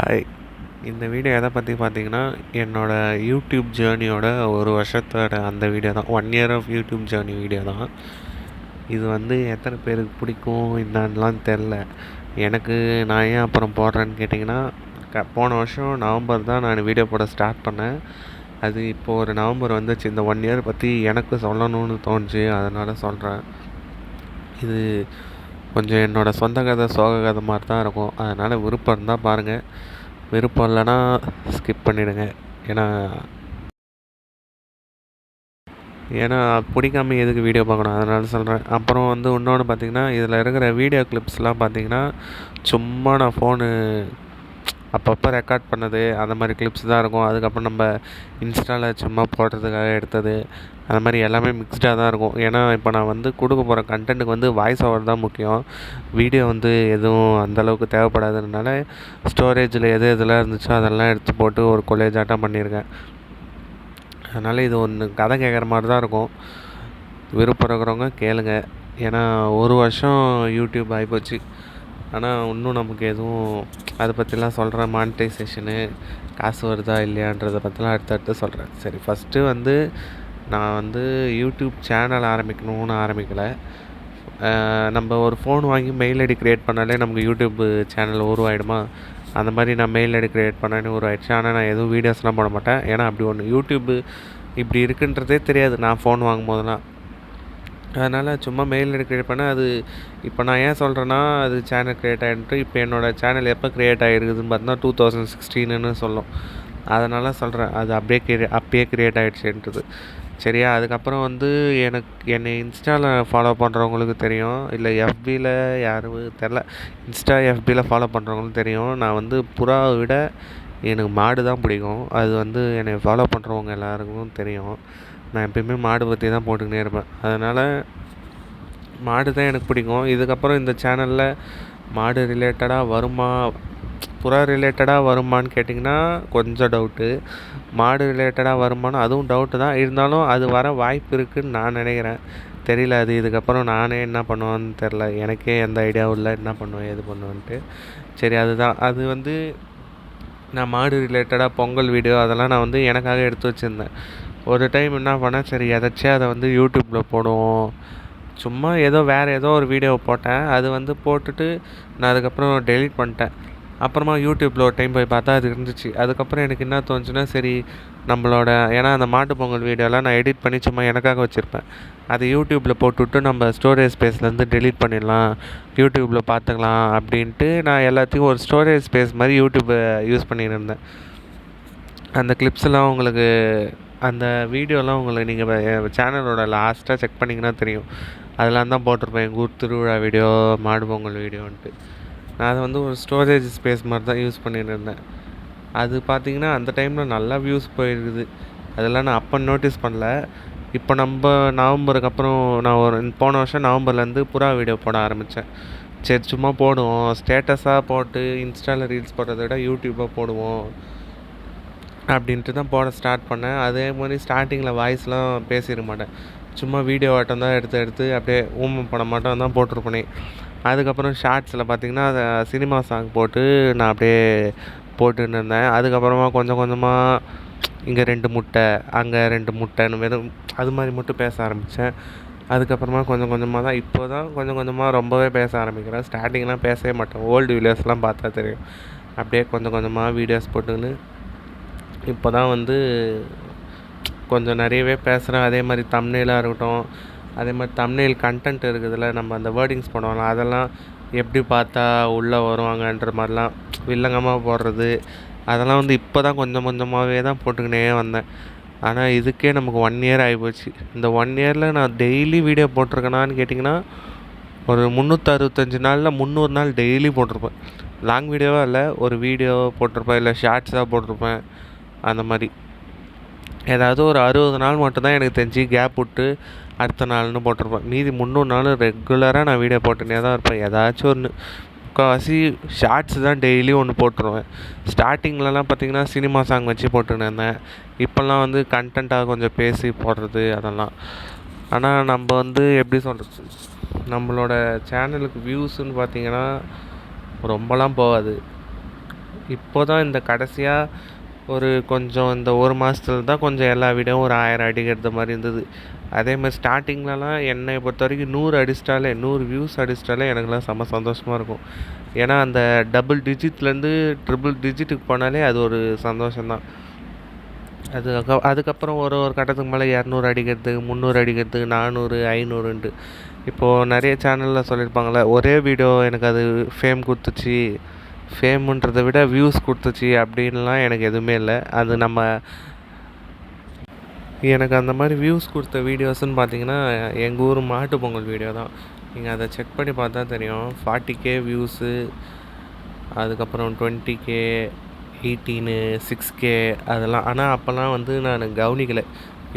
Hi இந்த video எதை பற்றி பார்த்தீங்கன்னா என்னோடய யூடியூப் ஜேர்னியோட ஒரு வருஷத்தோட அந்த வீடியோ தான். One year of YouTube journey video தான். இது வந்து எத்தனை பேருக்கு பிடிக்கும் என்னான்லாம் தெரில. எனக்கு நான் ஏன் அப்புறம் போடுறேன்னு கேட்டிங்கன்னா க போன வருஷம் நவம்பர் தான் நான் வீடியோ போட ஸ்டார்ட் பண்ணேன். அது இப்போது ஒரு நவம்பர் வந்துச்சு. இந்த ஒன் இயர் பற்றி எனக்கு சொல்லணும்னு தோணுச்சு. அதனால் சொல்கிறேன் இது கொஞ்சம் என்னோடய சொந்த கதை சோக கதை மாதிரி தான் இருக்கும். அதனால் விருப்பம் இருந்தால் பாருங்கள் விருப்பம் இல்லைன்னா ஸ்கிப் பண்ணிவிடுங்க ஏன்னா ஏன்னா பிடிக்காம எதுக்கு வீடியோ பார்க்கணும்? அதனால் சொல்கிறேன் அப்புறம் வந்து இன்னொன்று பார்த்திங்கன்னா இதில் இருக்கிற வீடியோ கிளிப்ஸ்லாம் பார்த்திங்கன்னா சும்மா நான் ஃபோனு அப்பப்போ ரெக்கார்ட் பண்ணது அந்த மாதிரி கிளிப்ஸ் தான் இருக்கும். அதுக்கப்புறம் நம்ம இன்ஸ்டாவில் சும்மா போடுறதுக்காக எடுத்தது. அந்த மாதிரி எல்லாமே மிக்ஸ்டாக தான் இருக்கும். ஏன்னா இப்போ நான் வந்து கொடுக்க போகிற கண்டென்ட்டுக்கு வந்து வாய்ஸ் ஓவர் தான் முக்கியம். வீடியோ வந்து எதுவும் அந்தளவுக்கு தேவைப்படாததுனால ஸ்டோரேஜில் எது எதெல்லாம் இருந்துச்சோ அதெல்லாம் எடுத்து போட்டு ஒரு கொலேஜாட்டம் பண்ணியிருக்கேன். அதனால் இது ஒன்று கதை கேட்குற மாதிரி தான் இருக்கும். விருப்பம் இருக்கிறவங்க கேளுங்க. ஏன்னா ஒரு வருஷம் யூடியூப் ஆகிப்போச்சு ஆனால் இன்னும் நமக்கு எதுவும் அதை பற்றிலாம் சொல்கிறேன் மானிட்டைசேஷனு காசு வருதா இல்லையான்றதை பற்றிலாம் அடுத்தடுத்து சொல்கிறேன் சரி ஃபஸ்ட்டு வந்து நான் வந்து யூடியூப் சேனல் ஆரம்பிக்கணும்னு ஆரம்பிக்கலை. நம்ம ஒரு ஃபோன் வாங்கி மெயில் ஐடி க்ரியேட் பண்ணாலே நமக்கு யூடியூப் சேனல் உருவாயிடுமா? அந்த மாதிரி நான் மெயில் ஐடி க்ரியேட் பண்ணேன்னு உருவாயிடுச்சு. ஆனால் நான் எதுவும் வீடியோஸ்லாம் போட மாட்டேன். ஏன்னா அப்படி ஒன்று யூடியூப்பு இப்படி இருக்குன்றதே தெரியாது. நான் ஃபோன் வாங்கும் போதெல்லாம் அதனால் சும்மா மெயில் ஐடி க்ரியேட் அது இப்போ நான் ஏன் சொல்கிறேன்னா அது சேனல் க்ரியேட் ஆகிட்டு இப்போ என்னோடய சேனல் எப்போ க்ரியேட் ஆகிருக்குதுன்னு பார்த்தோன்னா டூ தௌசண்ட் சிக்ஸ்டீனுன்னு சொல்லும். அதனால் சொல்கிறேன் அது அப்படியே கிரியே அப்பயே க்ரியேட் ஆகிடுச்சுன்றது சரியா? அதுக்கப்புறம் வந்து எனக்கு என்னை இன்ஸ்டாவில் ஃபாலோ பண்ணுறவங்களுக்கு தெரியும். இல்லை எஃபியில் யாரும் தெரில. இன்ஸ்டா எஃபியில் ஃபாலோ பண்ணுறவங்களும் தெரியும். நான் வந்து புறாவை விட எனக்கு மாடு தான் பிடிக்கும். அது வந்து என்னை ஃபாலோ பண்ணுறவங்க எல்லாருக்கும் தெரியும். நான் எப்பயுமே மாடு பற்றி தான் போட்டுக்கினே இருப்பேன். அதனால் மாடு தான் எனக்கு பிடிக்கும். இதுக்கப்புறம் இந்த சேனலில் மாடு ரிலேட்டடாக வருமா புறா ரிலேட்டடாக வருமான்னு கேட்டிங்கன்னா கொஞ்சம் டவுட்டு மாடு ரிலேட்டடாக வருமானு அதுவும் டவுட்டு தான். இருந்தாலும் அது வர வாய்ப்பு இருக்குதுன்னு நான் நினைக்கிறேன். தெரியல அது இதுக்கப்புறம் நானே என்ன பண்ணுவேன்னு தெரில எனக்கே எந்த ஐடியாவும் இல்லை. என்ன பண்ணுவேன் எது பண்ணுவேன்ட்டு. சரி அதுதான். அது வந்து நான் மாடு ரிலேட்டடாக பொங்கல் வீடியோ அதெல்லாம் நான் வந்து எனக்காக எடுத்து வச்சுருந்தேன். ஒரு டைம் என்ன பண்ணேன் சரி எதாச்சும் அதை வந்து யூடியூப்பில் போடுவோம். சும்மா ஏதோ வேறு ஏதோ ஒரு வீடியோ போட்டேன். அது வந்து போட்டுட்டு நான் அதுக்கப்புறம் டெலிட் பண்ணிட்டேன். அப்புறமா யூடியூப்பில் ஒரு டைம் போய் பார்த்தா அது இருந்துச்சு. அதுக்கப்புறம் எனக்கு என்ன தோணுச்சுன்னா சரி நம்மளோட ஏன்னா அந்த மாட்டு பொங்கல் வீடியோலாம் நான் எடிட் பண்ணி சும்மா எனக்காக வச்சுருப்பேன். அது யூடியூப்பில் போட்டுவிட்டு நம்ம ஸ்டோரேஜ் ஸ்பேஸ்லேருந்து டெலிட் பண்ணிடலாம். யூடியூப்பில் பார்த்துக்கலாம் அப்படின்ட்டு நான் எல்லாத்தையும் ஒரு ஸ்டோரேஜ் ஸ்பேஸ் மாதிரி யூடியூப்பை யூஸ் பண்ணியிருந்தேன். இருந்தேன் அந்த கிளிப்ஸ்லாம் உங்களுக்கு அந்த வீடியோலாம் உங்களுக்கு நீங்கள் சேனலோட லாஸ்ட்டாக செக் பண்ணிங்கன்னா தெரியும். அதெல்லாம் தான் போட்டிருப்பேன். எங்கள் ஊர் திருவிழா வீடியோ மாடு பொங்கல் வீடியோன்ட்டு. நான் அதை வந்து ஒரு ஸ்டோரேஜ் ஸ்பேஸ் மாதிரி தான் யூஸ் பண்ணிட்டு இருந்தேன். அது பார்த்திங்கன்னா அந்த டைமில் நல்லா வியூஸ் போயிருக்குது. அதெல்லாம் நான் அப்போ நோட்டீஸ் பண்ணல. இப்போ நம்ம நவம்பருக்கு அப்புறம் நான் ஒரு போன வருஷம் நவம்பர்லேருந்து புறா வீடியோ போட ஆரம்பித்தேன் சரி சும்மா போடுவோம். ஸ்டேட்டஸாக போட்டு இன்ஸ்டாவில் ரீல்ஸ் போடுறத விட யூடியூப்பாக போடுவோம். அப்படின்ட்டு தான் போட ஸ்டார்ட் பண்ணேன். அதே மாதிரி ஸ்டார்டிங்கில் வாய்ஸ்லாம் பேசிட மாட்டேன். சும்மா வீடியோ ஆட்டம் தான் எடுத்து எடுத்து அப்படியே ஊம படம் மட்டும் தான் போட்டிருப்பேனே. அதுக்கப்புறம் ஷார்ட்ஸில் பார்த்திங்கன்னா அதை சினிமா சாங் போட்டு நான் அப்படியே போட்டுன்னு இருந்தேன். அதுக்கப்புறமா கொஞ்சம் கொஞ்சமாக இங்கே ரெண்டு முட்டை அங்கே ரெண்டு முட்டைன்னு வெறும் அது மாதிரி மட்டும் பேச ஆரம்பித்தேன் அதுக்கப்புறமா கொஞ்சம் கொஞ்சமாக தான் இப்போ தான் கொஞ்சம் கொஞ்சமாக ரொம்பவே பேச ஆரம்பிக்கிறேன். ஸ்டார்டிங்லாம் பேசவே மாட்டேன். ஓல்டு வீடியோஸ்லாம் பார்த்தா தெரியும். அப்படியே கொஞ்சம் கொஞ்சமாக வீடியோஸ் போட்டுக்கின்னு இப்போ தான் வந்து கொஞ்சம் நிறையவே பேசுகிறேன் அதே மாதிரி தம்னேலாக இருக்கட்டும் அதே மாதிரி தம்னேல் கண்டென்ட் இருக்குதுல்ல நம்ம அந்த வேர்டிங்ஸ் போடுவோம்ல அதெல்லாம் எப்படி பார்த்தா உள்ளே வருவாங்கன்ற மாதிரிலாம் வில்லங்கமாக போடுறது அதெல்லாம் வந்து இப்போ தான் கொஞ்சம் கொஞ்சமாகவே தான் போட்டுக்கினே வந்தேன். ஆனால் இதுக்கே நமக்கு ஒன் இயர் ஆகிப்போச்சு இந்த ஒன் இயரில் நான் டெய்லி வீடியோ போட்டிருக்கேனான்னு கேட்டிங்கன்னா ஒரு முந்நூற்றி அறுபத்தஞ்சு நாளில் முந்நூறு நாள் டெய்லி போட்டிருப்பேன். லாங் வீடியோவாக இல்லை ஒரு வீடியோ போட்டிருப்பேன் இல்லை ஷார்ட்ஸாக போட்டிருப்பேன். அந்த மாதிரி. ஏதாவது ஒரு அறுபது நாள் மட்டும்தான் எனக்கு தெரிஞ்சு கேப் விட்டு அடுத்த நாள்னு போட்டிருப்பேன். மீதி முந்நூறு நாள் ரெகுலராக நான் வீடியோ போட்டுனே தான் இருப்பேன். ஏதாச்சும் ஒன்று முக்கால்வாசி ஷார்ட்ஸ் தான் டெய்லி ஒன்று போட்டுருவேன். ஸ்டார்டிங்லலாம் பார்த்திங்கன்னா சினிமா சாங் வச்சு போட்டுன்னு இருந்தேன். இப்போல்லாம் வந்து கண்டென்ட்டாக கொஞ்சம் பேசி போடுறது அதெல்லாம். ஆனால் நம்ம வந்து எப்படி சொல்கிறது நம்மளோட சேனலுக்கு வியூஸுன்னு பார்த்திங்கன்னா ரொம்பலாம் போகாது. இப்போ தான் இந்த கடைசியாக ஒரு கொஞ்சம் இந்த ஒரு மாதத்துல தான் கொஞ்சம் எல்லா வீடியோவும் ஒரு ஆயிரம் அடிக்கிறது மாதிரி இருந்தது. அதே மாதிரி ஸ்டார்டிங்லலாம் என்னை பொறுத்த வரைக்கும் நூறு அடிச்சிட்டாலே நூறு வியூஸ் அடிச்சிட்டாலே எனக்குலாம் செம்ம சந்தோஷமாக இருக்கும். ஏன்னா அந்த டபுள் டிஜிட்லேருந்து ட்ரிபிள் டிஜிட்டுக்கு போனாலே அது ஒரு சந்தோஷம்தான். அது அதுக்கப்புறம் ஒரு ஒரு கட்டத்துக்கு மேலே இரநூறு அடிக்கிறதுக்கு முந்நூறு அடிக்கிறதுக்கு நானூறு ஐநூறுன்ட்டு. இப்போது நிறைய சேனலில் சொல்லியிருப்பாங்களே ஒரே வீடியோ எனக்கு அது ஃபேம் கொடுத்துச்சு. ஃபேமுன்றதை விட வியூஸ் கொடுத்துச்சு அப்படின்லாம் எனக்கு எதுவுமே இல்லை. அது நம்ம எனக்கு அந்த மாதிரி வியூஸ் கொடுத்த வீடியோஸ்னு பார்த்தீங்கன்னா எங்கள் ஊர் மாட்டு பொங்கல் வீடியோ தான். நீங்கள் அதை செக் பண்ணி பார்த்தா தெரியும். ஃபார்ட்டி கே வியூஸு அதுக்கப்புறம் twenty K eighteen six K அதெல்லாம். ஆனால் அப்போல்லாம் வந்து நான் கவனிக்கலை.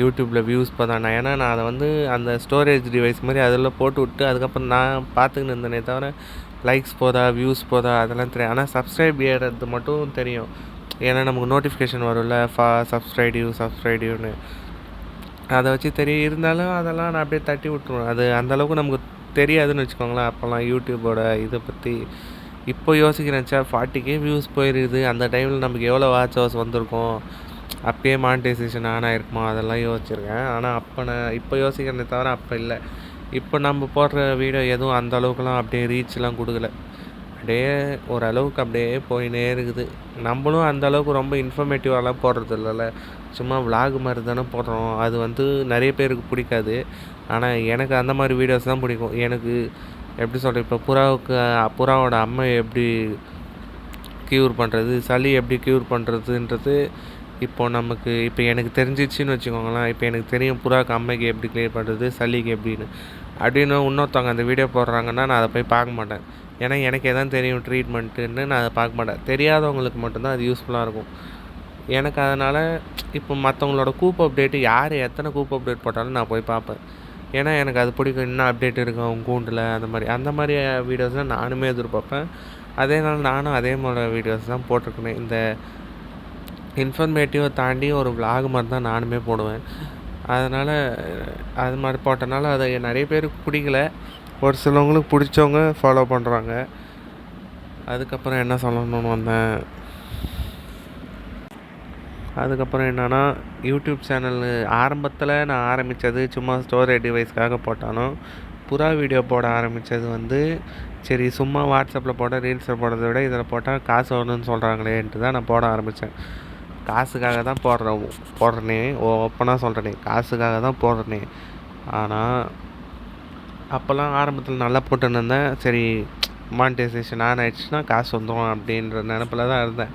யூடியூப்பில் வியூஸ் பார்த்தா ஏன்னா நான் அதை வந்து அந்த ஸ்டோரேஜ் டிவைஸ் மாதிரி அதில் போட்டு விட்டு அதுக்கப்புறம் நான் பார்த்துக்கின்னு இருந்தேனே தவிர லைக்ஸ் போதா வியூஸ் போதா அதெல்லாம் தெரியும் ஆனால் சப்ஸ்கிரைப் ஏறது மட்டும் தெரியும். ஏன்னா நமக்கு நோட்டிஃபிகேஷன் வரும்ல ஃபா சப்ஸ்கிரைடிவ் சப்ஸ்கிரைடிவ்னு அதை வச்சு தெரியும் இருந்தாலும் அதெல்லாம் நான் அப்படியே தட்டி விட்ருவேன் அது அந்தளவுக்கு நமக்கு தெரியாதுன்னு வச்சுக்கோங்களேன். அப்போல்லாம் யூடியூபோட இதை பற்றி இப்போ யோசிக்கிறேன் சார் ஃபார்ட்டிக்கே வியூஸ் போயிருக்குது. அந்த டைமில் நமக்கு எவ்வளோ வாட்ச் ஹவர்ஸ் வந்திருக்கும்? அப்பயே மானிட்டைசேஷன் ஆன் ஆகிருக்குமா அதெல்லாம் யோசிச்சிருக்கேன். ஆனால் அப்போ நான் இப்போ யோசிக்கிறேனே தவிர அப்போ இல்லை. இப்போ நம்ம போடுற வீடியோ எதுவும் அந்த அளவுக்குலாம் அப்படியே ரீச்லாம் கொடுக்கல. அப்படியே ஓரளவுக்கு அப்படியே போயினே இருக்குது. நம்மளும் அந்த அளவுக்கு ரொம்ப இன்ஃபர்மேட்டிவாலாம் போடுறது இல்லைல்ல சும்மா விலாக் மாதிரி தானே போடுறோம். அது வந்து நிறைய பேருக்கு பிடிக்காது. ஆனால் எனக்கு அந்த மாதிரி வீடியோஸ் தான் பிடிக்கும். எனக்கு எப்படி சொல்கிறது இப்போ புறாவுக்கு புறாவோட அம்மை எப்படி க்யூர் பண்ணுறது சளி எப்படி க்யூர் பண்ணுறதுன்றது இப்போ நமக்கு இப்போ எனக்கு தெரிஞ்சிச்சின்னு வச்சுக்கோங்களேன். இப்போ எனக்கு தெரியும் புறாவுக்கு அம்மைக்கு எப்படி க்ளியர் பண்ணுறது சளிக்கு எப்படின்னு. அப்படின்னு இன்னொருத்தவங்க அந்த வீடியோ போடுறாங்கன்னா நான் அதை போய் பார்க்க மாட்டேன். ஏன்னா எனக்கு எதாவது தெரியும் ட்ரீட்மெண்ட்டுன்னு நான் அதை பார்க்க மாட்டேன். தெரியாதவங்களுக்கு மட்டும்தான் அது யூஸ்ஃபுல்லாக இருக்கும். எனக்கு அதனால் இப்போ மற்றவங்களோட கூப் அப்டேட்டு யார் எத்தனை கூப் அப்டேட் போட்டாலும் நான் போய் பார்ப்பேன். ஏன்னா எனக்கு அது பிடிக்கும். இன்னும் அப்டேட் இருக்கும் அவங்க கூண்டில் அந்த மாதிரி. அந்த மாதிரி வீடியோஸ் தான் நானுமே எதிர்பார்ப்பேன். அதே நாள் நானும் அதே மாதிரி வீடியோஸ் தான் போட்டிருக்கேன். இந்த இன்ஃபர்மேட்டிவை தாண்டி ஒரு விலாக் மாதிரி தான் நானுமே போடுவேன். அதனால் அது மாதிரி போட்டனால அதை நிறைய பேருக்கு பிடிக்கல. ஒரு சிலவங்களுக்கு பிடிச்சவங்க ஃபாலோ பண்ணுறாங்க அதுக்கப்புறம் என்ன சொல்லணும்னு வந்தேன். அதுக்கப்புறம் என்னென்னா யூடியூப் சேனல் ஆரம்பத்தில் நான் ஆரம்பித்தது சும்மா ஸ்டோரி டிவைஸ்க்காக போட்டாலும் புறா வீடியோ போட ஆரம்பித்தது வந்து சரி சும்மா வாட்ஸ்அப்பில் போட ரீல்ஸில் போடுறத விட இதில் போட்டால் காசு வரணும்னு சொல்கிறாங்களேன்ட்டு தான் நான் போட ஆரம்பித்தேன் காசுக்காக தான் போடுறேன். போடுறேனே ஓப்பனாக சொல்கிறேனே காசுக்காக தான் போடுறேனே. ஆனால் அப்போல்லாம் ஆரம்பத்தில் நல்லா போட்டுன்னு இருந்தேன் சரி மானிட்டைசேஷன் ஆன் ஆயிடுச்சுன்னா காசு வந்துடும் அப்படின்ற நினப்பில் தான் இருந்தேன்.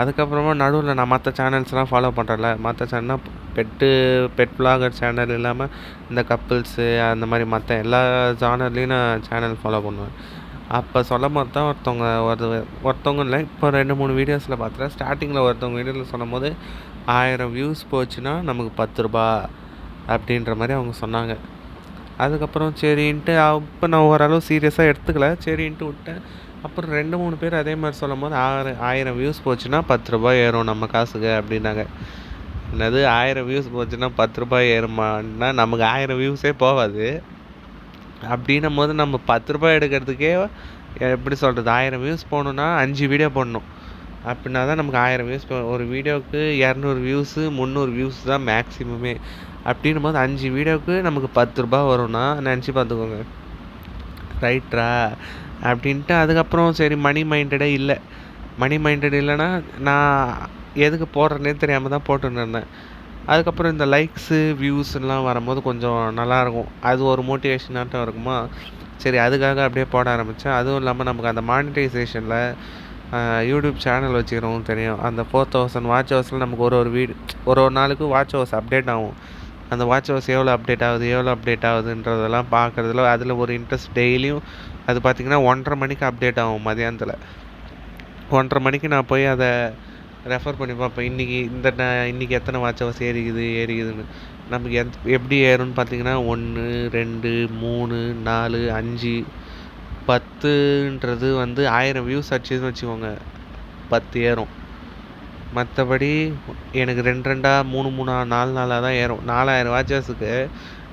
அதுக்கப்புறமா நடுவில் நான் மற்ற சேனல்ஸ்லாம் ஃபாலோ பண்ணுறேன்ல மற்ற சேனல்னால் பெட்டு பெட் பிளாகர் சேனல் இல்லாமல் இந்த கப்புள்ஸு அந்த மாதிரி மற்ற எல்லா ஜானர்லேயும் நான் சேனல் ஃபாலோ பண்ணுவேன். அப்போ சொல்லும் போது தான் ஒருத்தவங்க ஒரு ஒருத்தவங்க இல்லை இப்போ ரெண்டு மூணு வீடியோஸில் பார்த்துட்டேன் ஸ்டார்டிங்கில் ஒருத்தவங்க வீடியோவில் சொல்லும் போது ஆயிரம் வியூஸ் போச்சுன்னா நமக்கு பத்து ரூபா அப்படின்ற மாதிரி அவங்க சொன்னாங்க. அதுக்கப்புறம் சரின்ட்டு அப்போ நான் ஓரளவு சீரியஸாக எடுத்துக்கல. சரின்ட்டு விட்டேன். அப்புறம் ரெண்டு மூணு பேர் அதே மாதிரி சொல்லும் போது ஆயிரம் ஆயிரம் வியூஸ் போச்சுன்னா பத்து ரூபாய் ஏறும் நம்ம காசுக்கு அப்படின்னாங்க. என்னது ஆயிரம் வியூஸ் போச்சுன்னா பத்து ரூபாய் ஏறுமான்னா நமக்கு ஆயிரம் வியூஸே போகாது. அப்படின்னும் போது நம்ம பத்து ரூபாய் எடுக்கிறதுக்கே எப்படி சொல்கிறது ஆயிரம் வியூஸ் போகணுன்னா அஞ்சு வீடியோ போடணும். அப்படின்னா தான் நமக்கு ஆயிரம் வியூஸ் ஒரு வீடியோவுக்கு இரநூறு வியூஸு முந்நூறு வியூஸ் தான் மேக்ஸிமமே அப்படின்னும் போது அஞ்சு வீடியோவுக்கு நமக்கு பத்து ரூபா வரும்னா நினச்சி பார்த்துக்கோங்க. ரைட்ரா அப்படின்ட்டு அதுக்கப்புறம் சரி மணி மைண்டடே இல்லை. மணி மைண்டட் இல்லைன்னா நான் எதுக்கு போடுறேனே தெரியாமல் தான் போட்டுன்னு இருந்தேன். அதுக்கப்புறம் இந்த லைக்ஸு வியூஸ்லாம் வரும்போது கொஞ்சம் நல்லாயிருக்கும். அது ஒரு மோட்டிவேஷனாட்டம் இருக்குமா? சரி அதுக்காக அப்படியே போட ஆரம்பித்தேன் அதுவும் இல்லாமல் நமக்கு அந்த மானிட்டைசேஷனில் யூடியூப் சேனல் வச்சுக்கிறவங்க தெரியும். அந்த ஃபோர் தௌசண்ட் வாட்ச் ஹவர்ஸில் நமக்கு ஒரு ஒரு வீடு ஒரு ஒரு நாளுக்கு வாட்ச் ஹவர்ஸ் அப்டேட் ஆகும். அந்த வாட்ச் ஹவர்ஸ் எவ்வளோ அப்டேட் ஆகுது எவ்வளோ அப்டேட் ஆகுதுன்றதெல்லாம் பார்க்குறதுல அதில் ஒரு இன்ட்ரெஸ்ட் டெய்லியும் அது பார்த்திங்கன்னா ஒன்றரை மணிக்கு அப்டேட் ஆகும் மதியானத்தில். ஒன்றரை மணிக்கு நான் போய் அதை ரெஃபர் பண்ணி பார்ப்பேன். இன்றைக்கி இந்த இன்றைக்கி எத்தனை வாட்ச் ஹவர்ஸ் ஏறிக்குது ஏறிக்குதுன்னு. நமக்கு எத் எப்படி ஏறும்னு பார்த்தீங்கன்னா ஒன்று ரெண்டு மூணு நாலு அஞ்சு பத்துன்றது வந்து ஆயிரம் வியூஸ் அடிச்சதுன்னு வச்சுக்கோங்க. பத்து ஏறும். மற்றபடி எனக்கு ரெண்டு ரெண்டாக மூணு மூணா நாலு நாளாக தான் ஏறும். நாலாயிரம் வாட்சஸுக்கு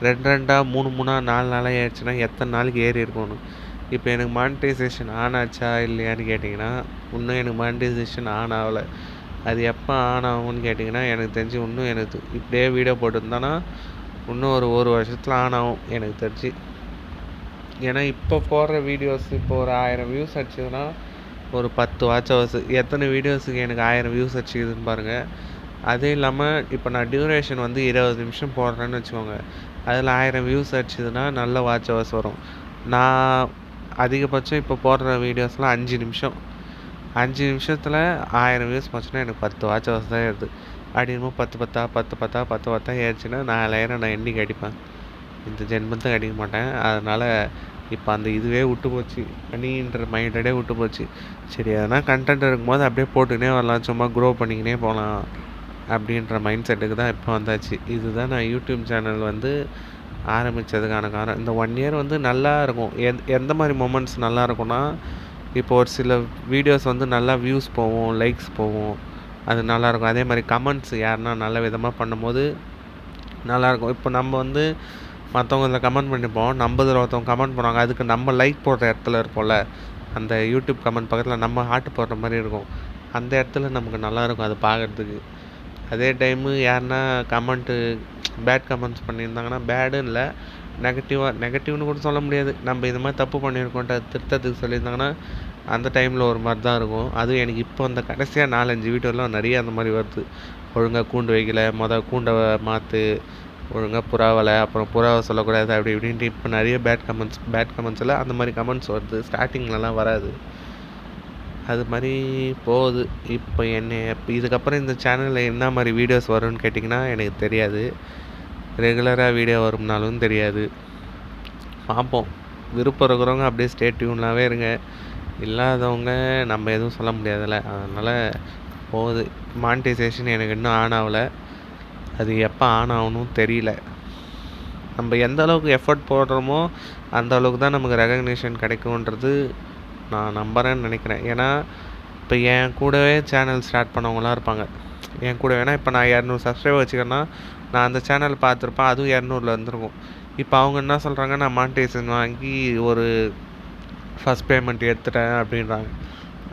ரெண்டு ரெண்டாக மூணு மூணா நாலு நாளாக ஏறிச்சுன்னா எத்தனை நாளைக்கு ஏறி இருக்கணும்? இப்போ எனக்கு மானிட்டைசேஷன் ஆன் ஆச்சா இல்லையான்னு கேட்டிங்கன்னா இன்னும் எனக்கு மானிட்டைசேஷன் ஆன் ஆகலை. அது எப்போ ஆன் ஆகும்னு கேட்டிங்கன்னா எனக்கு தெரிஞ்சு இன்னும் எனக்கு இப்படியே வீடியோ போட்டிருந்தோன்னா இன்னும் ஒரு ஒரு வருஷத்தில் ஆன் ஆகும் எனக்கு தெரிஞ்சு. ஏன்னா இப்போ போடுற வீடியோஸ் இப்போ ஒரு ஆயிரம் வியூஸ் அடிச்சதுன்னா ஒரு பத்து வாட்ச் ஹவர்ஸ் எத்தனை வீடியோஸுக்கு எனக்கு ஆயிரம் வியூஸ் அடிச்சுக்குதுன்னு பாருங்கள் அதுவும் இல்லாமல் இப்போ நான் டியூரேஷன் வந்து இருபது நிமிஷம் போடுறேன்னு வச்சுக்கோங்க. அதில் ஆயிரம் வியூஸ் அடிச்சதுன்னா நல்ல வாட்ச் ஹவர்ஸ் வரும். நான் அதிகபட்சம் இப்போ போடுற வீடியோஸ்லாம் அஞ்சு நிமிஷம். அஞ்சு நிமிஷத்தில் ஆயிரம் வியூஸ் போச்சுன்னா எனக்கு பத்து வாட்ச் ஹவர்ஸ் தான் ஏறுது. அப்படி பத்து பத்தா பத்து பத்தா பத்து பத்தா ஏறிச்சுன்னா நாலாயிரம் நான் எண்ணிக்கை அடிப்பேன். இந்த ஜென்மத்துக்கு அடிக்க மாட்டேன். அதனால் இப்போ அந்த இதுவே விட்டு போச்சு. அணின்ற மைண்டடே விட்டு போச்சு. சரி எதனா கண்டென்ட் இருக்கும்போது அப்படியே போட்டுக்கினே வரலாம். சும்மா க்ரோ பண்ணிக்கினே போகலாம். அப்படின்ற மைண்ட் செட்டுக்கு தான் இப்போ வந்தாச்சு. இதுதான் நான் யூடியூப் சேனல் வந்து ஆரம்பித்ததுக்கான காரணம். இந்த ஒன் இயர் வந்து நல்லா இருக்கும். எந் எந்த மாதிரி மூமெண்ட்ஸ் நல்லா இருக்கும்னா இப்போ ஒரு சில வீடியோஸ் வந்து நல்லா வியூஸ் போகும் லைக்ஸ் போகும். அது நல்லாயிருக்கும். அதே மாதிரி கமெண்ட்ஸ் யாருன்னா நல்ல விதமாக பண்ணும்போது நல்லாயிருக்கும். இப்போ நம்ம வந்து மற்றவங்க இதில் கமெண்ட் பண்ணிப்போம். நம்ம இதில் ஒருத்தவங்க கமெண்ட் பண்ணுவாங்க. அதுக்கு நம்ம லைக் போடுற இடத்துல இருப்போம்ல. அந்த யூடியூப் கமெண்ட் பக்கத்தில் நம்ம ஹார்ட் போடுற மாதிரி இருக்கும். அந்த இடத்துல நமக்கு நல்லாயிருக்கும் அது பார்க்குறதுக்கு. அதே டைமு யாருன்னா கமெண்ட்டு பேட் கமெண்ட்ஸ் பண்ணியிருந்தாங்கன்னா பேடுன்னு இல்லை. நெகட்டிவாக நெகட்டிவ்னு கூட சொல்ல முடியாது. நம்ம இது மாதிரி தப்பு பண்ணியிருக்கோன்ட்டு அது திருத்தத்துக்கு சொல்லியிருந்தாங்கன்னா அந்த டைமில் ஒரு மாதிரி தான் இருக்கும். அதுவும் எனக்கு இப்போ அந்த கடைசியாக நாலஞ்சு வீடியோலாம் நிறைய அந்த மாதிரி வருது. ஒழுங்காக கூண்டு வைக்கல. மொதல் கூண்டை மாற்று ஒழுங்காக புறாவலை அப்புறம் புறாவை சொல்லக்கூடாது அப்படி இப்படின்ட்டு இப்போ நிறைய பேட் கமெண்ட்ஸ் பேட் கமெண்ட்ஸில் அந்த மாதிரி கமெண்ட்ஸ் வருது. ஸ்டார்டிங்லலாம் வராது. அது மாதிரி போகுது. இப்போ என்னை இப்போ இதுக்கப்புறம் இந்த சேனலில் என்ன மாதிரி வீடியோஸ் வரும்னு கேட்டிங்கன்னா எனக்கு தெரியாது. ரெகுலராக வீடியோ வரும்னாலும் தெரியாது. பார்ப்போம். விருப்பம் இருக்கிறவங்க அப்படியே ஸ்டே டியூன்லாகவே இருங்க. இல்லாதவங்க நம்ம எதுவும் சொல்ல முடியாதுல்ல. அதனால் போகுது. மானிட்டைசேஷன் எனக்கு இன்னும் ஆன் ஆகலை. அது எப்போ ஆன் ஆகணும் தெரியல. நம்ம எந்த அளவுக்கு எஃபர்ட் போடுறோமோ அந்த அளவுக்கு தான் நமக்கு ரெகக்னிஷன் கிடைக்குன்றது நான் நம்புகிறேன்னு நினைக்கிறேன். ஏன்னா இப்போ என் கூடவே சேனல் ஸ்டார்ட் பண்ணவங்களாம் இருப்பாங்க. என் கூட வேணால் இப்போ நான் இரநூறு சப்ஸ்கிரைபர் வச்சுக்கேன்னா நான் அந்த சேனல் பார்த்துருப்பேன். அதுவும் இரநூறுல இருந்திருக்கும். இப்போ அவங்க என்ன சொல்கிறாங்க நான் மானிட்டைசேஷன் வாங்கி ஒரு ஃபஸ்ட் பேமெண்ட் எடுத்துட்டேன் அப்படின்றாங்க.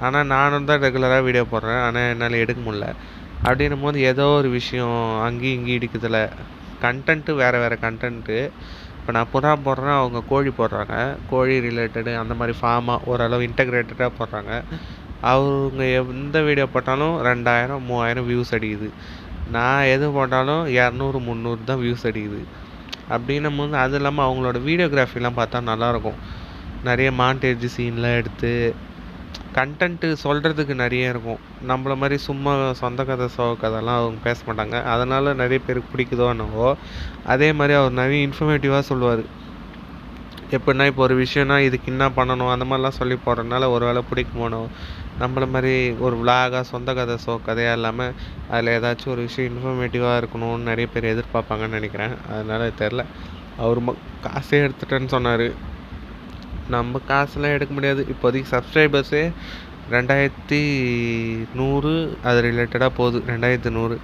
ஆனால் நானும் தான் ரெகுலராக வீடியோ போடுறேன். ஆனால் என்னால் எடுக்க முடில அப்படின்னும் போது ஏதோ ஒரு விஷயம் அங்கேயும் இங்கேயும் இடிக்குதில்ல கண்டென்ட்டு வேறு வேறு கண்டென்ட்டு இப்போ நான் புறா போடுறேன் அவங்க கோழி போடுறாங்க. கோழி ரிலேட்டடு அந்த மாதிரி ஃபார்மாக ஓரளவு இன்டகிரேட்டடாக போடுறாங்க. அவங்க எந்த வீடியோ போட்டாலும் ரெண்டாயிரம் மூவாயிரம் வியூஸ் அடிக்குது. நான் எது போட்டாலும் இரநூறு முந்நூறு தான் வியூஸ் அடிக்குது. அப்படின்னும் போது அது இல்லாமல் அவங்களோட வீடியோகிராஃபிலாம் பார்த்தா நல்லாயிருக்கும் நிறைய மாண்டேஜ் சீன்லாம் எடுத்து கண்டென்ட்டு சொல்கிறதுக்கு நிறைய இருக்கும். நம்மள மாதிரி சும்மா சொந்த கதை சோக கதைலாம் அவங்க பேச மாட்டாங்க. அதனால் நிறைய பேருக்கு பிடிக்குதோ என்னவோ அதே மாதிரி அவர் நிறைய இன்ஃபர்மேட்டிவாக சொல்லுவார். எப்படின்னா இப்போ ஒரு விஷயம்னா இதுக்கு என்ன பண்ணணும் அந்த மாதிரிலாம் சொல்லி போடுறதுனால ஒரு வேளை பிடிக்குமோனோ நம்மள மாதிரி ஒரு விளாகாக சொந்த கதை சோ கதையாக இல்லாமல் அதில் ஏதாச்சும் ஒரு விஷயம் இன்ஃபர்மேட்டிவாக இருக்கணும்னு நிறைய பேர் எதிர்பார்ப்பாங்கன்னு நினைக்கிறேன். அதனால் தெரில அவர் ம காசே எடுத்துட்டேன்னு சொன்னார். நம்ம காசுலாம் எடுக்க முடியாது. இப்போதைக்கு சப்ஸ்கிரைபர்ஸே ரெண்டாயிரத்தி நூறு அது ரிலேட்டடாக போகுது. ரெண்டாயிரத்தி நூறு.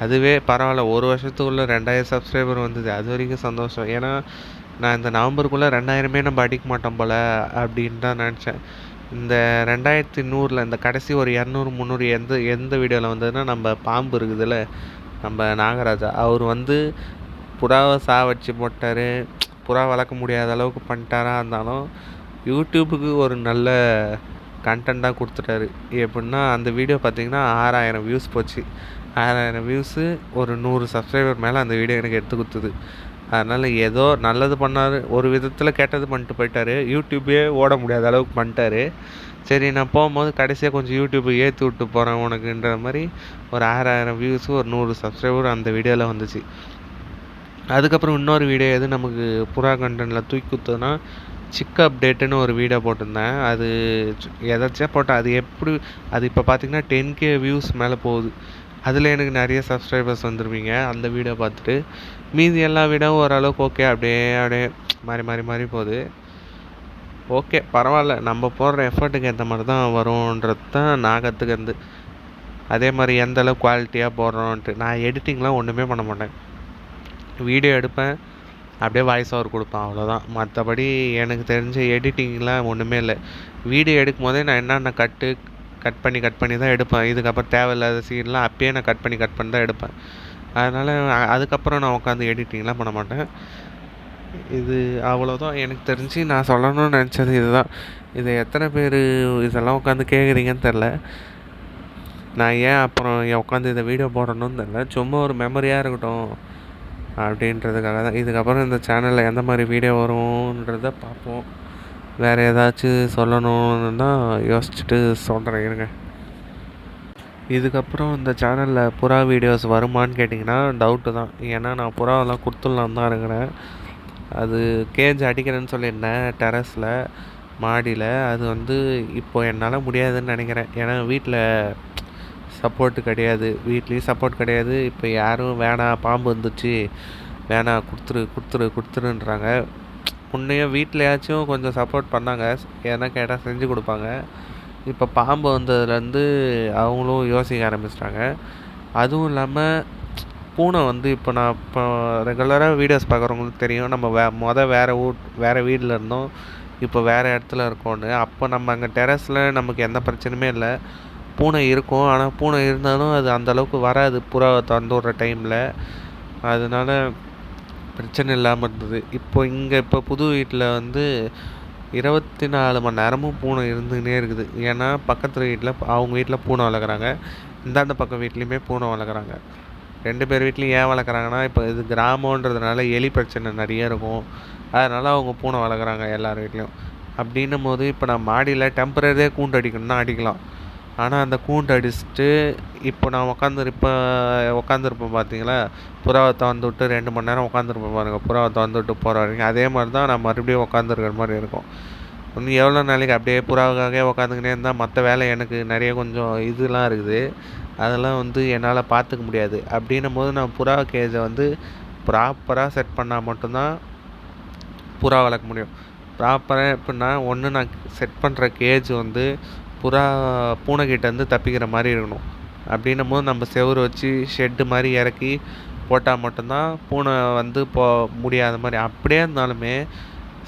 அதுவே பரவாயில்ல ஒரு வருஷத்துக்குள்ளே ரெண்டாயிரம் சப்ஸ்கிரைபர் வந்தது. அது வரைக்கும் சந்தோஷம். ஏன்னா நான் இந்த நவம்பருக்குள்ளே ரெண்டாயிரமே நம்ம அடிக்க மாட்டோம் போல் அப்படின்னு தான் நினச்சேன். இந்த ரெண்டாயிரத்தி நூறில் இந்த கடைசி ஒரு இரநூறு முந்நூறு எந்த எந்த வீடியோவில் வந்ததுன்னா நம்ம பாம்பு இருக்குதுல்ல நம்ம நாகராஜா. அவர் வந்து புறாவை சாவடிச்சு போட்டார். புறா வளர்க்க முடியாத அளவுக்கு பண்ணிட்டாரா இருந்தாலும் யூடியூபுக்கு ஒரு நல்ல கண்டென்ட்டாக கொடுத்துட்டாரு. எப்படின்னா அந்த வீடியோ பார்த்தீங்கன்னா ஆறாயிரம் வியூஸ் போச்சு. ஆறாயிரம் வியூஸு ஒரு நூறு சப்ஸ்கிரைபர் மேலே அந்த வீடியோ எனக்கு எடுத்து கொடுத்தது. அதனால் ஏதோ நல்லது பண்ணார். ஒரு விதத்தில் கெட்டது பண்ணிட்டு போயிட்டாரு. யூடியூப்பே ஓட முடியாத அளவுக்கு பண்ணிட்டாரு. சரி நான் போகும்போது கடைசியாக கொஞ்சம் யூடியூப்பை ஏற்றி விட்டு போகிறேன் உனக்குன்ற மாதிரி ஒரு ஆறாயிரம் வியூஸு ஒரு நூறு சப்ஸ்கிரைபர் அந்த வீடியோவில் வந்துச்சு. அதுக்கப்புறம் இன்னொரு வீடியோ எது நமக்கு புறா கண்டனில் தூக்கி குத்துதுன்னா சிக் அப்டேட்டுன்னு ஒரு வீடியோ போட்டிருந்தேன். அது எதாச்சியாக போட்டேன் அது எப்படி அது இப்போ பார்த்தீங்கன்னா டென் கே வியூஸ் மேலே போகுது. அதில் எனக்கு நிறைய சப்ஸ்கிரைபர்ஸ் வந்துருவீங்க அந்த வீடியோ பார்த்துட்டு மீதி எல்லா வீடியோவும் ஓரளவுக்கு ஓகே அப்படியே அப்படியே மாறி மாறி மாறி போகுது. ஓகே பரவாயில்ல. நம்ம போடுற எஃபர்ட்டுக்கு ஏற்ற மாதிரி தான் வரும்ன்றது தான் நான் கற்றுக்கிறது அதே மாதிரி எந்தளவு குவாலிட்டியாக போடுறோன்ட்டு. நான் எடிட்டிங்லாம் ஒன்றுமே பண்ண மாட்டேன். வீடியோ எடுப்பேன். அப்படியே வாய்ஸ் ஓவர் கொடுப்பேன் அவ்வளோதான் மற்றபடி எனக்கு தெரிஞ்ச எடிட்டிங்லாம் ஒன்றுமே இல்லை. வீடியோ எடுக்கும் போதே நான் என்னென்ன கட்டு கட் பண்ணி கட் பண்ணி தான் எடுப்பேன். இதுக்கப்புறம் தேவையில்லாத சீன்லாம் அப்பயே நான் கட் பண்ணி கட் பண்ணி தான் எடுப்பேன். அதனால் அதுக்கப்புறம் நான் உட்காந்து எடிட்டிங்லாம் பண்ண மாட்டேன். இது அவ்வளோதான் எனக்கு தெரிஞ்சு நான் சொல்லணும்னு நினச்சது இதுதான். இதை எத்தனை பேர் இதெல்லாம் உட்காந்து கேட்குறீங்கன்னு தெரில நான் ஏன் அப்புறம் உட்காந்து இந்த வீடியோ போடணும்னு தெரில சும்மா ஒரு மெமரியாக இருக்கட்டும். அப்படின்றதுக்காக தான். இதுக்கப்புறம் இந்த சேனலில் எந்த மாதிரி வீடியோ வரும்ன்றத பார்ப்போம். வேறு ஏதாச்சும் சொல்லணும்னு தான் யோசிச்சுட்டு சொல்கிறேன் இருங்க. இதுக்கப்புறம் இந்த சேனலில் புறா வீடியோஸ் வருமான்னு கேட்டிங்கன்னா டவுட்டு தான். ஏன்னா நான் புறாவெல்லாம் கொடுத்துடலாம் தான் இருக்கிறேன். அது கேஜ் அடிக்கிறேன்னு சொல்லியிருந்தேன் டெரஸில் மாடியில் அது வந்து இப்போ என்னால் முடியாதுன்னு நினைக்கிறேன். ஏன்னா வீட்டில் சப்போர்ட்டு கிடையாது. வீட்லேயும் சப்போர்ட் கிடையாது. இப்போ யாரும் வேணாம் பாம்பு வந்துச்சு வேணாம் கொடுத்துரு கொடுத்துரு கொடுத்துருன்றாங்க. முன்னையும் வீட்டிலையாச்சும் கொஞ்சம் சப்போர்ட் பண்ணாங்க. ஏன்னா கேட்டால் செஞ்சு கொடுப்பாங்க. இப்போ பாம்பு வந்ததுலேருந்து அவங்களும் யோசிக்க ஆரம்பிச்சிட்டாங்க. அதுவும் இல்லாமல் பூனை வந்து இப்போ நான் இப்போ ரெகுலராக வீடியோஸ் பார்க்குறவங்களுக்கு தெரியும். நம்ம வே மொதல் வேறு ஊர் வேறு வீட்டில் இருந்தோம். இப்போ வேறு இடத்துல இருக்கோன்னு அப்போ நம்ம அங்கே டெரஸில் நமக்கு எந்த பிரச்சனையுமே இல்லை. பூனை இருக்கும். ஆனால் பூனை இருந்தாலும் அது அந்தளவுக்கு வராது. புறாவை திறந்து விட்ற டைமில் அதனால பிரச்சனை இல்லாமல் இருந்தது. இப்போ இங்கே இப்போ புது வீட்டில் வந்து இருபத்தி நாலு மணி நேரமும் பூனை இருந்துக்கினே இருக்குது. ஏன்னா பக்கத்து வீட்டில் அவங்க வீட்டில் பூனை வளர்க்குறாங்க. இந்தாண்ட பக்கம் வீட்லேயுமே பூனை வளர்க்குறாங்க. ரெண்டு பேர் வீட்லேயும் ஏன் வளர்க்குறாங்கன்னா இப்போ இது கிராமன்றதுனால எலி பிரச்சனை நிறைய இருக்கும். அதனால் அவங்க பூனை வளர்க்குறாங்க எல்லார் வீட்லேயும். அப்படின்னும் போது இப்போ நான் மாடியில் டெம்பரரியாக கூண்டு அடிக்கணும்னா அடிக்கலாம். ஆனால் அந்த கூண்டு அடிச்சுட்டு இப்போ நான் உட்காந்துருப்ப இப்போ உட்காந்துருப்பேன் பார்த்தீங்களா புறாவை திறந்து விட்டு ரெண்டு மணி நேரம் உட்காந்துருப்பேன் பாருங்கள் புறாவை திறந்து விட்டு போகிற வரைக்கும். அதே மாதிரி தான் நான் மறுபடியும் உட்காந்துருக்கிற மாதிரி இருக்கும். இன்னும் எவ்வளோ நாளைக்கு அப்படியே புறாவுக்காகவே உட்காந்துக்கினே இருந்தால் மற்ற வேலை எனக்கு நிறைய கொஞ்சம் இதெலாம் இருக்குது. அதெல்லாம் வந்து என்னால் பார்த்துக்க முடியாது. அப்படின்னும் போது நான் புறா கேஜை வந்து ப்ராப்பராக செட் பண்ணால் மட்டும்தான் புறா வளர்க்க முடியும். ப்ராப்பராக எப்படின்னா ஒன்று நான் செட் பண்ணுற கேஜ் வந்து புறா பூனைக்கிட்டேருந்து தப்பிக்கிற மாதிரி இருக்கணும். அப்படின்னும் போது நம்ம செவுரு வச்சு ஷெட்டு மாதிரி இறக்கி போட்டால் மட்டும்தான் பூனை வந்து போ முடியாத மாதிரி. அப்படியே இருந்தாலுமே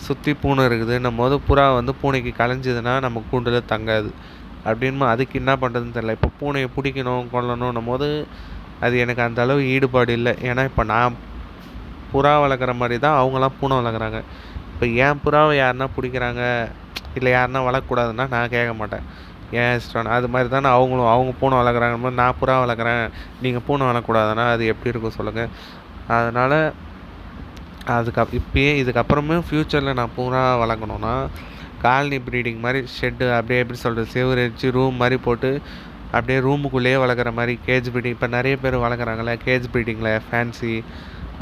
சுற்றி பூனை இருக்குதுன்னும் போது புறா வந்து பூனைக்கு கலைஞ்சிதுன்னா நம்ம கூண்டில் தங்காது. அப்படின்னு அதுக்கு என்ன பண்ணுறதுன்னு தெரில இப்போ பூனையை பிடிக்கணும் கொல்லணுன்னும் போது அது எனக்கு அந்த அளவு ஈடுபாடு இல்லை. ஏன்னா இப்போ நான் புறா வளர்க்குற மாதிரி தான் அவங்களாம் பூனை வளர்க்குறாங்க. இப்போ ஏன் புறாவை யாருன்னா பிடிக்கிறாங்க? இல்லை யாருன்னா வளர்க்கக்கூடாதுன்னா நான் கேட்க மாட்டேன். ஏன் இஷ்டம் அது மாதிரி தானே அவங்களும் அவங்க பூனை வளர்க்குறாங்க. நான் புறா வளர்க்குறேன். நீங்கள் பூனை வளர்க்கக்கூடாதுன்னா அது எப்படி இருக்கும் சொல்லுங்கள் அதனால் அதுக்கு இப்பயே இதுக்கப்புறமே ஃப்யூச்சரில் நான் பூரா வளர்க்கணுன்னா காலனி ப்ரீடிங் மாதிரி ஷெட்டு அப்படியே எப்படி சொல்கிறது சேவரிச்சு ரூம் மாதிரி போட்டு அப்படியே ரூமுக்குள்ளேயே வளர்க்குற மாதிரி கேஜ் ப்ரீடிங் இப்போ நிறைய பேர் வளர்க்குறாங்களே கேஜ் ப்ரீடிங்கில் ஃபேன்சி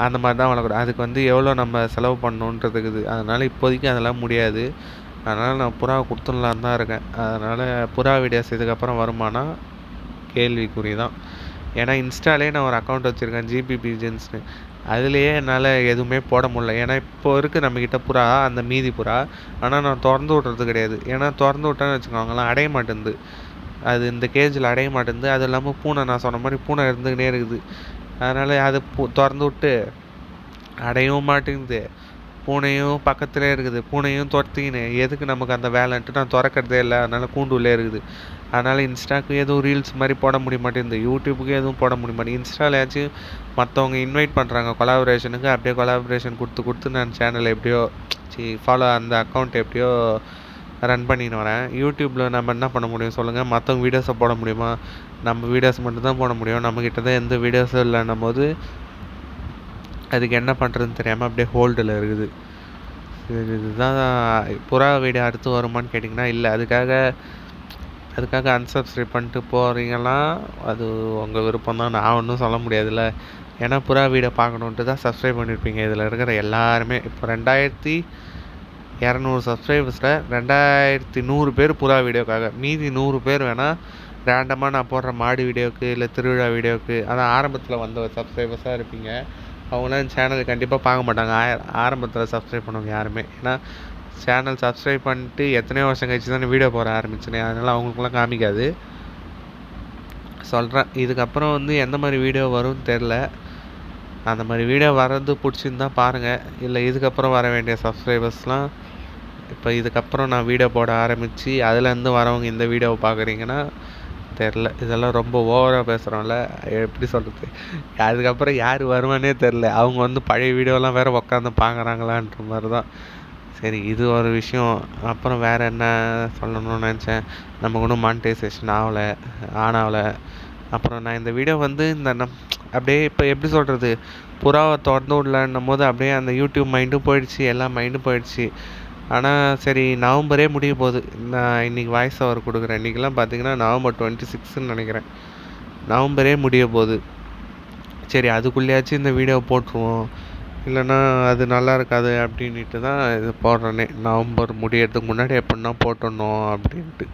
அந்த மாதிரி தான் வளர்க்குறோம் அதுக்கு வந்து எவ்வளோ நம்ம செலவு பண்ணணுன்றது இருக்குது அதனால் இப்போதைக்கு அதெல்லாம் முடியாது. அதனால் நான் புறா கொடுத்துட்லான்னு தான் இருக்கேன். அதனால் புறா வீடியோஸ் இதுக்கப்புறம் வருமானா? கேள்விக்குறி தான். ஏன்னா இன்ஸ்டாலே நான் ஒரு அக்கௌண்ட் வச்சுருக்கேன் ஜிபி பிஜன்ஸ்னு அதுலேயே என்னால் எதுவுமே போட முடில ஏன்னா இப்போ இருக்குது நம்மக்கிட்ட புறா அந்த மீதி புறா. ஆனால் நான் திறந்து விட்றது கிடையாது. ஏன்னா திறந்து விட்டேன்னு வச்சுக்கோங்களேன் அடைய மாட்டேங்குது. அது இந்த கேஜில் அடைய மாட்டேங்குது. அது இல்லாமல் பூனை நான் சொன்ன மாதிரி பூனை இருந்துக்கிட்டே இருக்குது. அதனால் அதை பூ திறந்து விட்டு அடையவும் மாட்டேங்குது. பூனையும் பக்கத்துலேயே இருக்குது. பூனையும் துரத்திக்கின்னு எதுக்கு நமக்கு அந்த வேலைன்ட்டு நான் திறக்கறதே இல்லை. அதனால் கூண்டுள்ளே இருக்குது. அதனால் இன்ஸ்டாக்கு எதுவும் ரீல்ஸ் மாதிரி போட முடிய மாட்டேங்குது. யூடியூப்புக்கு எதுவும் போட முடிய மாட்டேங்குது. இன்ஸ்டாலேயாச்சும் மற்றவங்க இன்வைட் பண்ணுறாங்க கொலாபரேஷனுக்கு அப்படியே கொலாபரேஷன் கொடுத்து கொடுத்து நான் சேனலை எப்படியோ சி ஃபாலோ அந்த அக்கௌண்ட் எப்படியோ ரன் பண்ணின்னு வரேன். யூடியூப்பில் நம்ம என்ன பண்ண முடியும் சொல்லுங்கள் மற்றவங்க வீடியோஸை போட முடியுமா? நம்ம வீடியோஸ் மட்டும் தான் போட முடியும். நம்மக்கிட்ட தான் எந்த வீடியோஸும் இல்லைன்னும் போது அதுக்கு என்ன பண்ணுறதுன்னு தெரியாமல் அப்படியே ஹோல்டில் இருக்குது. இது இதுதான் புறா வீடியோ அடுத்து வருமான்னு கேட்டிங்கன்னா இல்லை அதுக்காக அதுக்காக அன்சப்ஸ்கிரைப் பண்ணிட்டு போகிறீங்கன்னா அது உங்கள் விருப்பம் தான் நான் ஒன்றும் சொல்ல முடியாதுல்ல. ஏன்னா புறா வீடை பார்க்கணுன்ட்டு தான் சப்ஸ்கிரைப் பண்ணியிருப்பீங்க இதில் இருக்கிற எல்லாருமே இப்போ ரெண்டாயிரத்தி இரநூறு சப்ஸ்கிரைபர்ஸில் ரெண்டாயிரத்தி நூறு பேர் புறா வீடியோக்காக. மீதி நூறு பேர் வேணால் ரேண்டமாக நான் போடுற மாடு வீடியோவுக்கு இல்லை திருவிழா வீடியோவுக்கு அதான் ஆரம்பத்தில் வந்த சப்ஸ்கிரைபர்ஸாக இருப்பீங்க. அவங்களாம் சேனல் கண்டிப்பாக பார்க்க மாட்டாங்க. ஆரம்பத்தில் சப்ஸ்கிரைப் பண்ணவங்க யாருமே. ஏன்னா சேனல் சப்ஸ்கிரைப் பண்ணிட்டு எத்தனையோ வருஷம் கழிச்சு தானே வீடியோ போட ஆரம்பிச்சேனே. அதனால் அவங்களுக்குலாம் காமிக்காது. சொல்கிறேன் இதுக்கப்புறம் வந்து எந்த மாதிரி வீடியோ வரும்னு தெரில அந்த மாதிரி வீடியோ வர்றது பிடிச்சிருந்தா பாருங்கள் இல்லை இதுக்கப்புறம் வர வேண்டிய சப்ஸ்கிரைபர்ஸ்லாம் இப்போ இதுக்கப்புறம் நான் வீடியோ போட ஆரம்பித்து அதுலேருந்து வரவங்க இந்த வீடியோவை பார்க்குறீங்கன்னா தெரில. இதெல்லாம் ரொம்ப ஓவராக பேசுகிறோம்ல எப்படி சொல்கிறது அதுக்கப்புறம் யார் வருவானே தெரில. அவங்க வந்து பழைய வீடியோலாம் வேறு உட்காந்து பார்க்குறாங்களான்ற மாதிரி தான் சரி இது ஒரு விஷயம். அப்புறம் வேறு என்ன சொல்லணும்னு நினச்சேன். நமக்கு ஒன்றும் மானிட்டைசேஷன் ஆகலை ஆன் ஆகலை. அப்புறம் நான் இந்த வீடியோ வந்து இந்த நம் அப்படியே இப்போ எப்படி சொல்கிறது புறாவை திறந்து விடலான்னும் போது அப்படியே அந்த யூடியூப் மைண்டும் போயிடுச்சு எல்லா மைண்டும் போயிடுச்சு. ஆனால் சரி நவம்பரே முடிய போகுது. நான் இன்றைக்கி வாய்ஸ் ஓவர் கொடுக்குறேன். இன்றைக்கெலாம் பார்த்தீங்கன்னா நவம்பர் டுவெண்ட்டி சிக்ஸ்ன்னு நினைக்கிறேன். நவம்பரே முடிய போகுது. சரி அதுக்குள்ளேயாச்சும் இந்த வீடியோ போட்டுருவோம். இல்லைன்னா அது நல்லா இருக்காது அப்படின்ட்டு தான் இது போடுறேனே. நவம்பர் முடியறதுக்கு முன்னாடி எப்படின்னா போட்டுடணும் அப்படின்ட்டு.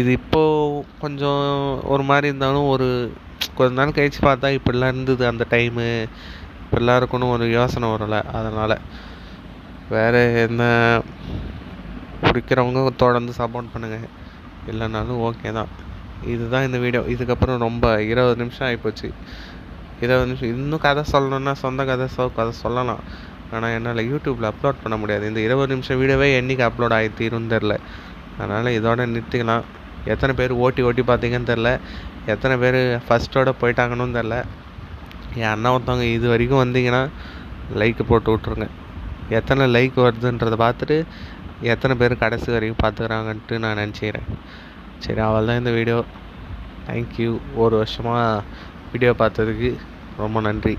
இது இப்போது கொஞ்சம் ஒரு மாதிரி இருந்தாலும் ஒரு கொஞ்ச நாள் கழிச்சு பார்த்தா இப்படிலாம் இருந்தது அந்த டைமு இப்படிலாம் இருக்கணும் ஒரு யோசனை வரும்ல அதனால் வேறு என்ன பிடிக்கிறவங்க தொடர்ந்து சப்போர்ட் பண்ணுங்கள் இல்லைனாலும் ஓகே தான். இதுதான் இந்த வீடியோ இதுக்கப்புறம் ரொம்ப இருபது நிமிஷம் ஆகிப்போச்சு இருபது நிமிஷம். இன்னும் கதை சொல்லணுன்னா சொந்த கதை சொ கதை சொல்லலாம். ஆனால் என்னால் யூடியூப்பில் அப்லோட் பண்ண முடியாது. இந்த இருபது நிமிஷம் வீடியோவே என்றைக்கு அப்லோட் ஆகித்தீருன்னு தெரில அதனால் இதோட நிறுத்திக்கலாம். எத்தனை பேர் ஓட்டி ஓட்டி பார்த்தீங்கன்னு தெரில எத்தனை பேர் ஃபஸ்ட்டோட போயிட்டாங்கன்னு தெரில என் அண்ணா ஒருத்தவங்க இது வரைக்கும் வந்தீங்கன்னா லைக்கு போட்டு விட்ருங்க எத்தனை லைக் வருதுன்றதை பார்த்துட்டு எத்தனை பேர் கடைசி வரைக்கும் பார்த்துக்குறாங்கன்ட்டு நான் நினச்சிக்கிறேன். சரி அவள் தான் இந்த வீடியோ தேங்க்யூ ஒரு வருஷமாக வீடியோ பார்த்ததுக்கு ரொம்ப நன்றி.